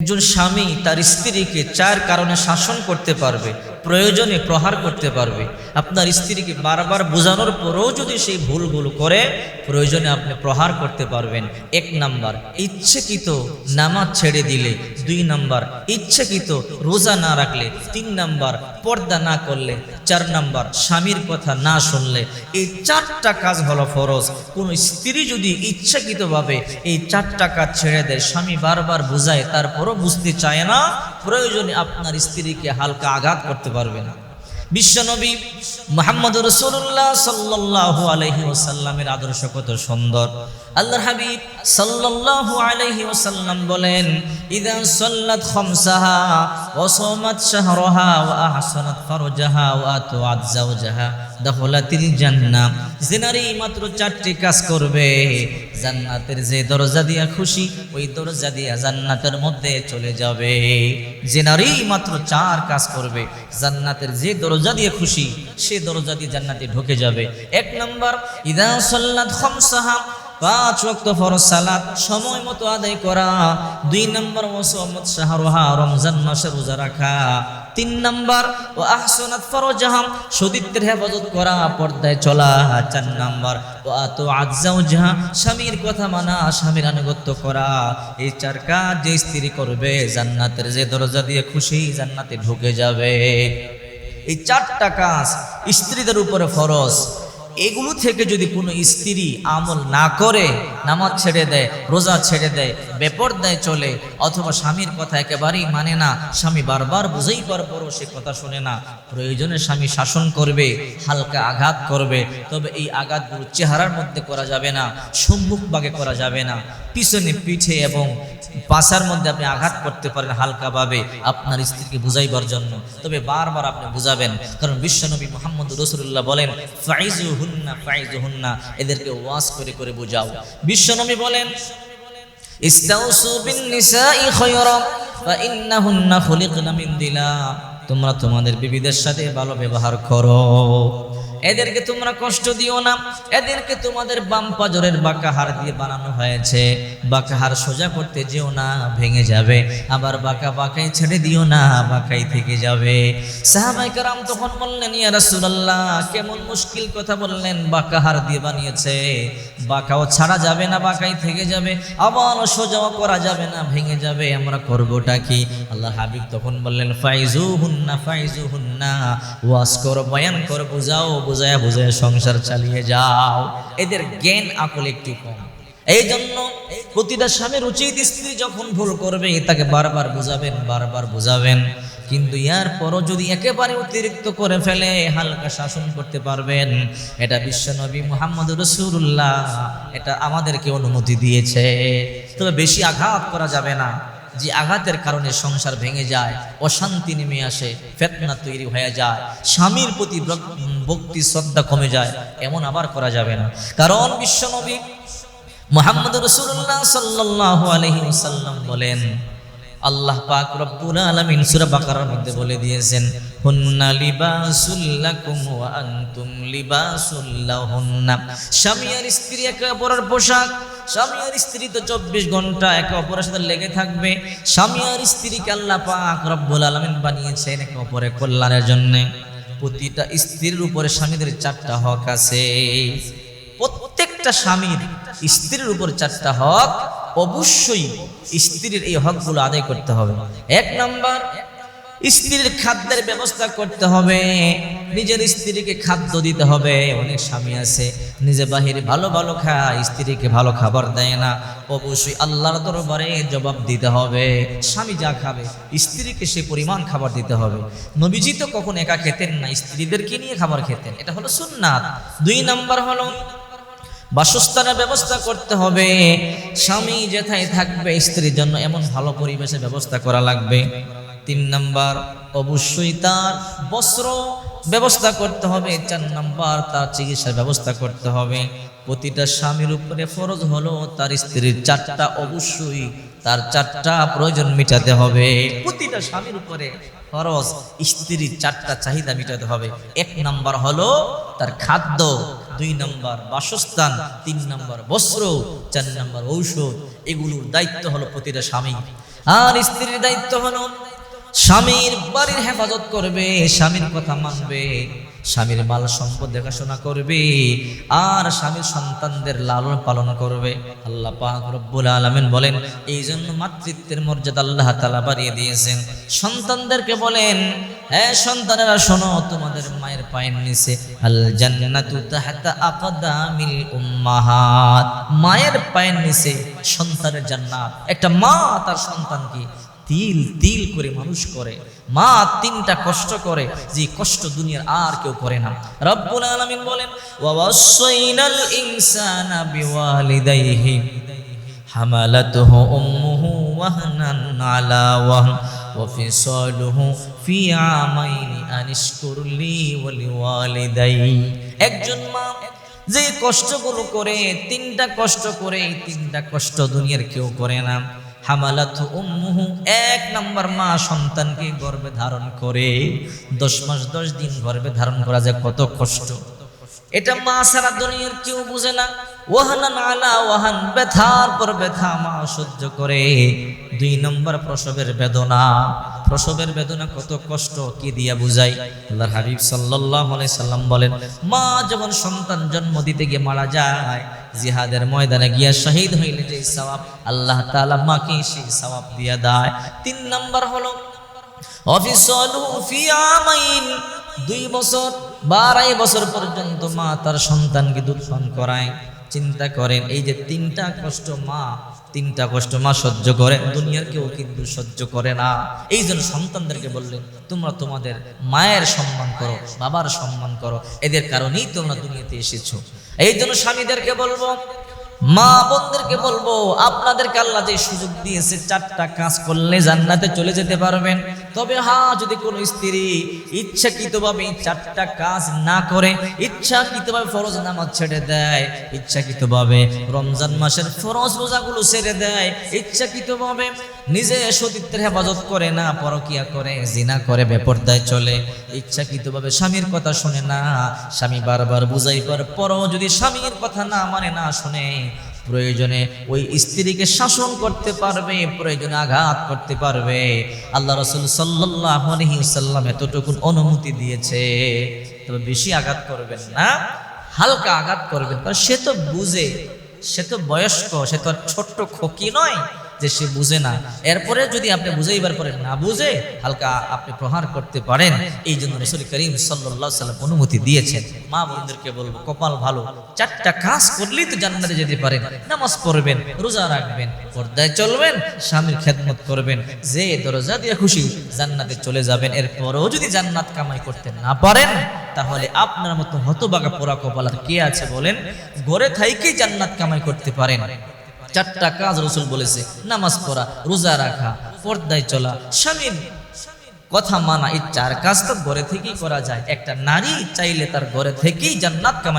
একজন স্বামী তার স্ত্রীকে চার কারণে শাসন করতে পারবে। প্রয়োজনে প্রহার করতে পারবে। আপনার স্ত্রীকে বারবার বোঝানোর পরেও যদি সেই ভুলগুলো করে, প্রয়োজনে আপনি প্রহার করতে পারবেন। এক নাম্বার, ইচ্ছেকৃত নামাজ ছেড়ে দিলে। দুই নাম্বার, ইচ্ছেকৃত রোজা না রাখলে। তিন নাম্বার, পর্দা না করলে। চার নাম্বার, স্বামীর কথা না শুনলে। এই চারটা কাজ হলো ফরজ। কোনো স্ত্রী যদি ইচ্ছাকৃতভাবে এই চারটা কাজ ছেড়ে দেয়, স্বামী বারবার বোঝায়, তারপরও বুঝতে চায় না। প্রয়োজনে আপনার স্ত্রীকে হালকা আঘাত করতে পারবে না। বিশ্বনবী মোহাম্মদ রসুল্লাহ সাল্লাহ আলহি ওসাল্লামের আদর্শ কত সুন্দর। আল্লাহর হাবিব সাল্লাল্লাহু আলাইহি ওয়াসাল্লাম বলেন, ইদা সাল্লাত খামসাহা ওয়া সামাত শাহরাহা ওয়া আহসানাত ফারজাহা ওয়া আতাআত যাওজাহা দাখালাতিল জান্নাহ। জিনারি মাত্র চারটি কাজ করবে, জান্নাতের যে দরজা দিয়া খুশি, ওই দরজা দিয়া জান্নাতের মধ্যে চলে যাবে। জিনারি মাত্র চার কাজ করবে, জান্নাতের যে দরজা দিয়ে খুশি, সে দরজা দিয়ে জান্নাতে ঢুকে যাবে। এক নাম্বার, ইদা সাল্লাত খামসাহা পাঁচ ওয়াক্ত ফরজ সালাত, সময় মতো আদায় করা, দুই নম্বর ওয়াসামাত শাহরুহা রমজান মাসে রোজা রাখা, তিন নম্বর, ও আহসানাত ফরজাহাম সদিত্বের হেফাজত করা, পর্দায় চলা, চার নম্বর, ও আতো আজ্জাও যাহা স্বামীর কথা মানা, স্বামীর আনুগত্য করা, এই চার কাজ যে স্ত্রী করবে, জান্নাতের যে দরজা দিয়ে খুশি, জান্নাতে ঢুকে যাবে। এই চারটা কাজ স্ত্রীদের উপরে ফরজ। এগুলো থেকে যদি কোনো স্ত্রী আমল না করে, নামাজ ছেড়ে দেয়, রোজা ছেড়ে দেয় বেপর দেয় চলে, অথবা স্বামীর কথা একেবারেই মানে না, স্বামী বারবার বুঝেই পার পরও সে কথা শোনে না, প্রয়োজনে স্বামী শাসন করবে, হালকা আঘাত করবে, তবে এই আঘাতগুলো চেহারার মধ্যে করা যাবে না সম্মুখ ভাগে করা যাবে না। পিছনে পিঠে এবং পাশার মধ্যে আপনি আঘাত করতে পারেন হালকাভাবে আপনার স্ত্রীকে বুঝাইবার জন্য। তবে বারবার আপনি বুঝাবেন, কারণ বিশ্বনবী মোহাম্মদ রসুল্লাহ বলেন ফাইজু হুন্না ফাইজু হুন্না এদেরকে ওয়াজ করে করে বুঝাও। বিশ্বনবী বলেন তোমরা তোমাদের বিবিদের সাথে ভালো ব্যবহার করো। এদেরকে তোমরা কষ্ট দিও না। এদেরকে তোমাদের বাম পাজরের বাঁকা হাড় দিয়ে বানানো হয়েছে। বাঁকা হাড় সোজা করতে যেও না, ভেঙে যাবে। আবার বাঁকা বাঁকাই ছেড়ে দিও না, বাঁকাই থেকে যাবে। সাহাবাই কারাম তখন বললেন, ইয়া রাসূলুল্লাহ, কেমন মুশকিল কথা বললেন। বাঁকা হাড় দিয়ে বানিয়েছে। বাঁকাও ছাড়া যাবে না, বাঁকাই থেকে যাবে। আবার সোজাও করা যাবে না, ভেঙে যাবে। আমরা করবোটা কি? আল্লাহ হাবিব তখন বললেন ফাইজু হুন্না ফাইজু হুন্না ওয়াজ করো, বয়ান করো, বুঝাও বুঝায়া বুঝায় সংসার চালিয়ে যাও। এদের জ্ঞান আকল একটু কম। এই জন্য প্রতিটা স্বামীর উচিত স্ত্রী যখন ভুল করবে, তাকে বারবার বুঝাবেন বারবার বুঝাবেন। কিন্তু ইয়ার পরও যদি একেবারে অতিরিক্ত করে ফেলে, হালকা শাসন করতে পারবেন। এটা বিশ্বনবী মোহাম্মদ রসুল্লাহ এটা আমাদেরকে অনুমতি দিয়েছে। তবে বেশি আঘাত করা যাবে না। যে আঘাতের কারণে সংসার ভেঙে যায়, অশান্তি নেমে আসে, ফেতনা তৈরি হয়ে যায়, স্বামীর প্রতি ভক্তি শ্রদ্ধা কমে যায়, এমন আবার করা যাবে না। কারণ বিশ্বনবী মোহাম্মদ রসুল্লাহ সাল্লাহ আলহিসাল্লাম বলেন, আল্লাহ পাক রব্বুল আলামিন সূরা বাকারার মধ্যে বলে দিয়েছেন, হুন্না লিবাসুল লাকুম ওয়া আনতুম লিবাসুল লাহুন্না। স্বামী আর স্ত্রী একে অপরের পোশাক স্বামী আর স্ত্রী তো চব্বিশ ঘণ্টা একে অপরের সাথে লেগে থাকবে। স্বামী আর স্ত্রীকে আল্লাহ পাক রব্বুল আলামিন বানিয়েছেন একে অপরের কল্যাণের জন্য। প্রতিটা স্ত্রীর উপরে স্বামীদের চারটা হক আছে। প্রত্যেকটা স্বামীর স্ত্রীর উপর চারটা হক অবশ্যই স্ত্রীর এই হকগুলো আদায় করতে হবে। এক নাম্বার স্ত্রীর খাদ্যের ব্যবস্থা করতে হবে। নিজের স্ত্রীকে খাদ্য দিতে হবে। অনেক স্বামী আছে, নিজে বাহিরে ভালো ভালো খায়, স্ত্রীকে ভালো খাবার দেয় না। অবশ্যই আল্লাহর দরবারে জবাব দিতে হবে। স্বামী যা খাবে, স্ত্রীকে সে পরিমাণ খাবার দিতে হবে। নবীজি তো কখন একা খেতেন না, স্ত্রীদেরকে নিয়ে খাবার খেতেন। এটা হলো সুন্নাত। দুই নাম্বার হলো বাসস্থানের ব্যবস্থা করতে হবে। স্বামী যেথায় থাকবে, স্ত্রীর জন্য এমন ভালো পরিবেশের ব্যবস্থা করা লাগবে। তিন নাম্বার, অবশ্যই তার বস্ত্র ব্যবস্থা করতে হবে। চার নাম্বার, তার চিকিৎসার ব্যবস্থা করতে হবে। প্রতিটা স্বামীর উপরে ফরজ হলো তার স্ত্রীর চারটা, অবশ্যই তার চারটা প্রয়োজন মেটাতে হবে। প্রতিটা স্বামীর উপরে ফরজ স্ত্রীর চারটা চাহিদা মেটাতে হবে। এক নাম্বার হলো তার খাদ্য, দুই নম্বর বাসস্থান, তিন নম্বর বস্ত্র, চার নম্বর ঔষধ। এগুলোর দায়িত্ব হলো প্রতিটা স্বামী। আর স্ত্রীর দায়িত্ব হলো স্বামীর বাড়ির হেফাজত করবে, স্বামীর কথা মানবে, স্বামীর মাল সম্পদ দেখাশোনা করবে, আর স্বামীর সন্তানদের লালন পালন করবে। আল্লাহ পাক রব্বুল আলামিন বলেন এই জন্য মাতৃত্বের মর্যাদা আল্লাহ তাআলা বাড়িয়ে দিয়েছেন। সন্তানদেরকে বলেন হ্যাঁ সন্তানেরা, শোনো, তোমাদের মায়ের পায়ের নিচে আল জান্নাতু তাহতা আকদামিল উম্মাহাত। মায়ের পায়ের নিচে সন্তানের জান্নাত। একটা মা তার সন্তানকে তিল তিল করে মানুষ করে। মা তিনটা কষ্ট করে, যে কষ্ট দুনিয়ার আর কেউ করে না। রব্বুল আলামিন বলেন ওয়াসাইনাল ইনসানা বিওয়ালিদাইহি, হামালাতহু উম্মুহু ওয়াহনান আলা ওয়াহন ওয়াফিসালুহু ফি আমাইনি আনিশকুর লি ওয়ালিওয়ালিদাই একজন মা যে কষ্টগুলো করে, তিনটা কষ্ট করে, তিনটা কষ্ট দুনিয়ার কেউ করে না। হামালাতু উম্মুহু, এক নাম্বার মা সন্তানকে গর্ভে ধারণ করে, দশ মাস, দশ দিন গর্ভে ধারণ করা যায়, কত কষ্ট। এটা মা সারা দুনিয়ার কেউ বুঝে না। ওয়াহানান আলা ওয়াহান, ব্যথার পর ব্যথা মা সহ্য করে। দুই নম্বর প্রসবের বেদনা প্রসবের বেদনা কত কষ্ট, কি দিয়া বুঝাই? আল্লাহর হাবিব আলাইহি সাল্লাম বলেন, মা যখন সন্তান জন্ম দিতে গিয়ে মারা যায়, জিহাদের ময়দানে গিয়া শহীদ হইলে যে সওয়াব আল্লাহ তাআলা মাকে সেই সওয়াব দিয়া দেয়। তিন নম্বর হলো আমাইন দুই বছর, বারাই বছর পর্যন্ত মা তার সন্তানকে দুধ পান করায়। চিন্তা করেন, এই যে তিনটা কষ্ট মা তিনটা কষ্ট মা সহ্য করে, দুনিয়ার কেউ কিন্তু সহ্য করে না। এই জন্য সন্তানদেরকে বললেন তোমরা তোমাদের মায়ের সম্মান করো, বাবার সম্মান করো, এদের কারণেই তোমরা দুনিয়াতে এসেছ। এই জন্য স্বামীদেরকে বলব, মা বোনদেরকে বলব, আপনাদেরকে আল্লাহ যে সুযোগ দিয়েছে, চারটা কাজ করলে জান্নাতে চলে যেতে পারবেন। তবে হা, যদি কোনো স্ত্রী ইচ্ছাকৃতভাবে চারটা কাজ না করে, ইচ্ছাকৃতভাবে ফরজ নামাজ ছেড়ে দেয়, ইচ্ছাকৃতভাবে রমজান মাসের ফরজ রোজাগুলো ছেড়ে দেয়, ইচ্ছাকৃতভাবে নিজে সতীত্বের হেফাজত করে না, পরকিয়া করে, জিনা করে, বেপরদায় চলে, ইচ্ছাকৃতভাবে স্বামীর কথা শুনে না, স্বামী বারবার বুঝাই পর পরও যদি স্বামীর কথা না মানে না শুনে প্রয়োজনে ওই স্ত্রীকে শাসন করতে পারবে, প্রয়োজনে আঘাত করতে পারবে। আল্লাহ রসুল সাল্লাহ এতটুকুন অনুমতি দিয়েছে। তবে বেশি আঘাত করবেন না, হালকা আঘাত করবেন। কারণ সে তো বুঝে, সে তো বয়স্ক, সে তো ছোট্ট খকি নয়। যে সে বুঝে না। এরপরে যদি আপনি বুঝাইবার পরে না বুঝে, হালকা আপনি প্রহার করতে পারেন। এই জন্য রসুল করিম সাল্লাহ সাল্লাম অনুমতি দিয়েছেন। মা বোনদেরকে বলব, কপাল ভালো। চারটা কাজ করলেই তো জান্নাতে যেতে পারেন। নামাজ পড়বেন, রোজা রাখবেন, পর্দায় চলবেন, স্বামীর খেদমত করবেন, যে দরজা দিয়ে খুশি জান্নাতে চলে যাবেন। এরপরেও যদি জান্নাত কামাই করতে না পারেন, তাহলে আপনার মতো হতবাগা পোড়া কপাল আর কে আছে বলেন? ঘরে থাইকেই জান্নাত কামাই করতে পারেন। চারটা কাজ রসুল বলেছে, নামাজ পড়া, রোজা রাখা, পর্দায় চলা, স্বামীর কথা মানা, এই চার কাজ তো ঘরে থেকেই করা যায়। একটা নারী চাইলে তার ঘরে থেকেই জান্নাত কামাই